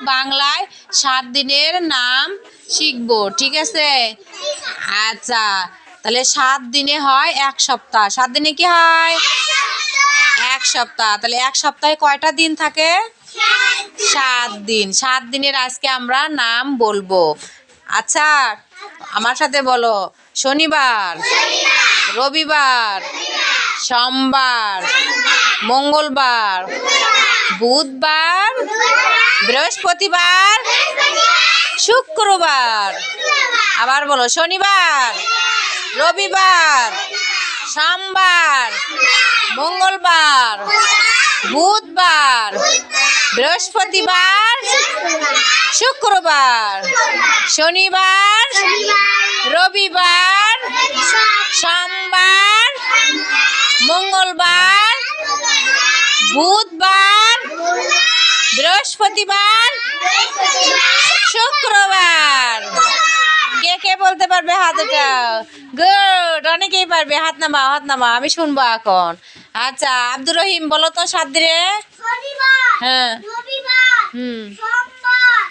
বাংলায় সাত দিনের নাম শিখব ঠিক আছে? আচ্ছা তাহলে সাত দিনে হয় এক সপ্তাহ। সাত দিনে কি হয়? এক সপ্তাহ। তাহলে এক সপ্তাহে কয়টা দিন থাকে? সাত দিন। সাত দিনের আজকে আমরা নাম বলব। আচ্ছা আমার সাথে বলো শনিবার রবিবার সোমবার মঙ্গলবার। বুধবার, বৃহস্পতিবার, শুক্রবার। আবার বলো, শনিবার, রবিবার, সোমবার, মঙ্গলবার, বুধবার, বৃহস্পতিবার, শুক্রবার, শনিবার, রবিবার, সোমবার, মঙ্গলবার, বুধবার বৃহস্পতিবার। শুক্রবার। কে কে বলতে পারবে হাত এটা গুড অনেকেই পারবে। হাত নামা হাত নামা আমি শুনব এখন। আচ্ছা আব্দুর রহিম বলো তো সাত দিনে। হ্যাঁ। হুম।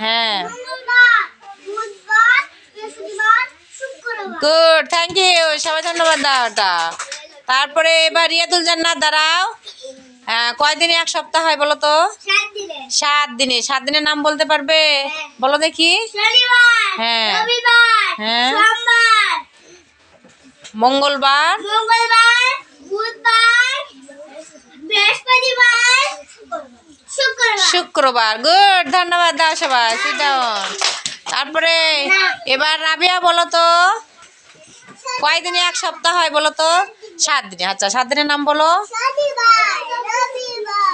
হ্যাঁ। গুড থ্যাংক ইউ সবাই ধন্যবাদ দাও ওটা তারপরে এবার রিয়াদুল জান্নাত দাঁড়াও। কয়দিনে? এক সপ্তাহ হয় বলো তো? সাত দিনে। সাত দিনের নাম বলতে পারবে? বলো দেখি। হ্যাঁ। হ্যাঁ। মঙ্গলবার? শুক্রবার। শুক্রবার। গুড ধন্যবাদ দাও সবাই। তারপরে এবার রাবিয়া বলো তো। কয়দিনে? এক সপ্তাহ হয় বলো তো? সাত দিনে। আচ্ছা সাত দিনের নাম বলো শনিবার রবিবার সোমবার মঙ্গলবার বুধবার বৃহস্পতিবার শুক্রবার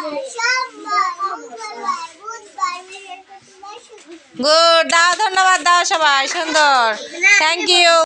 গুড দাও ধন্যবাদ দাও সবাই সুন্দর। Thank you